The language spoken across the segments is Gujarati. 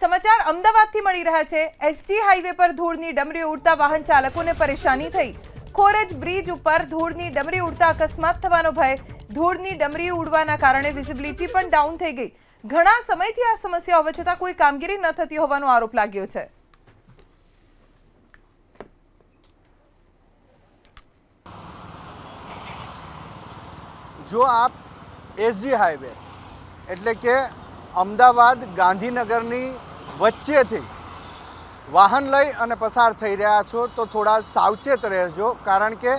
સમાચાર અમદાવાદથી મળી રહ્યા છે. એસજી હાઈવે પર ધૂળની ડમરી ઉડતા વાહન ચાલકોને પરેશાની થઈ. ખોરજ બ્રિજ ઉપર ધૂળની ડમરી ઉડતા અકસ્માત થવાનો ભય. ધૂળની ડમરી ઉડવાના કારણે વિઝિબિલિટી પણ ડાઉન થઈ ગઈ. ઘણા સમયથી આ સમસ્યા હોવા છતાં કોઈ કામગીરી ન થતી હોવાનો આરોપ લાગ્યો છે. જો આપ એસજી હાઈવે એટલે કે અમદાવાદ ગાંધીનગરની વચ્ચેથી વાહન લઈ અને પસાર થઈ રહ્યા છો, તો થોડા સાવચેત રહેજો, કારણ કે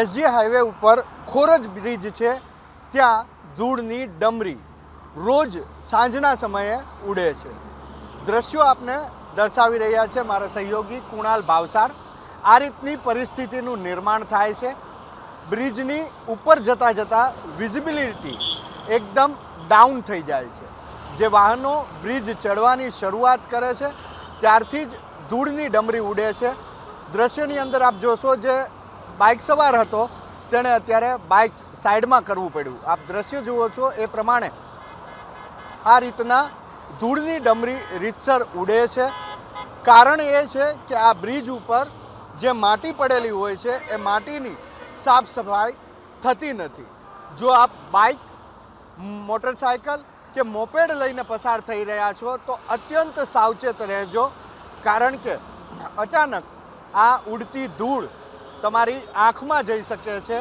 એસજી હાઈવે ઉપર ખોરજ બ્રિજ છે, ત્યાં ધૂળની ડમરી રોજ સાંજના સમયે ઉડે છે. દ્રશ્યો આપને દર્શાવી રહ્યા છે મારા સહયોગી કુણાલ ભાવસાર. આ રીતની પરિસ્થિતિનું નિર્માણ થાય છે. બ્રિજની ઉપર જતાં જતાં વિઝિબિલિટી એકદમ ડાઉન થઈ જાય છે. જે વાહનો બ્રિજ ચડવાની શરૂઆત કરે છે, ત્યારથી જ ધૂળની ડમરી ઉડે છે. દ્રશ્યની અંદર આપ જોશો જે બાઇક સવાર હતો, તેણે અત્યારે બાઇક સાઈડમાં કરવું પડ્યું. આપ દ્રશ્ય જુઓ છો એ પ્રમાણે આ રીતના ધૂળની ડમરી રીતસર ઉડે છે. કારણ એ છે કે આ બ્રિજ ઉપર જે માટી પડેલી હોય છે, એ માટીની સાફ સફાઈ થતી નથી. જો આપ બાઇક મોટરસાયકલ કે મોપેડ લઈને પસાર થઈ રહ્યા છો, તો અત્યંત સાવચેત રહેજો. કારણ કે અચાનક આ ઉડતી ધૂળ તમારી આંખમાં જઈ શકે છે,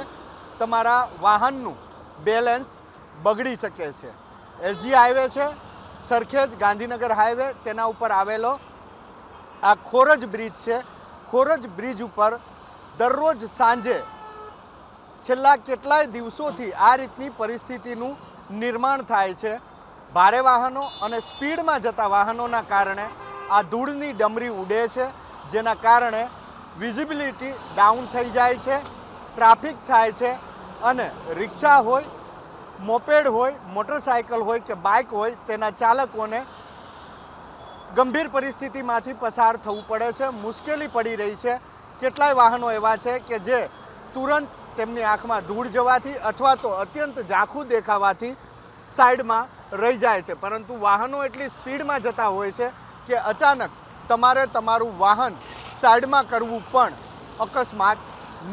તમારા વાહનનું બેલેન્સ બગડી શકે છે. એસજી હાઈવે છે, સરખેજ ગાંધીનગર હાઈવે, તેના ઉપર આવેલો આ ખોરજ બ્રિજ છે. ખોરજ બ્રિજ ઉપર દરરોજ સાંજે છેલ્લા કેટલાય દિવસોથી આ રીતની પરિસ્થિતિનું નિર્માણ થાય છે. ભારે વાહનો અને સ્પીડમાં જતા વાહનોના કારણે આ ધૂળની ડમરી ઉડે છે, જેના કારણે વિઝિબિલિટી ડાઉન થઈ જાય છે ટ્રાફિક થાય છે અને રિક્ષા હોય મોપેડ હોય મોટરસાયકલ હોય કે બાઇક હોય, તેના ચાલકોને ગંભીર પરિસ્થિતિમાંથી પસાર થવું પડે છે. મુશ્કેલી પડી રહી છે. કેટલાય વાહનો એવા છે કે જે તુરંત તેમની આંખમાં ધૂળ જવાથી અથવા તો અત્યંત ઝાંખું દેખાવાથી સાઈડમાં રહી જાય છે. પરંતુ વાહનો એટલી સ્પીડમાં જતા હોય છે કે અચાનક તમારે તમારું વાહન સાઈડમાં કરવું પણ અકસ્માત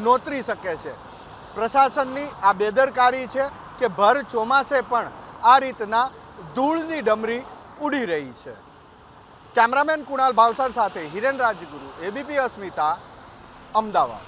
નોતરી શકે છે. પ્રશાસનની આ બેદરકારી છે કે ભર ચોમાસે પણ આ રીતના ધૂળની ડમરી ઉડી રહી છે. કેમેરામેન કુણાલ ભાવસર સાથે હિરેન રાજગુરુ એબીપી અસ્મિતા, અમદાવાદ.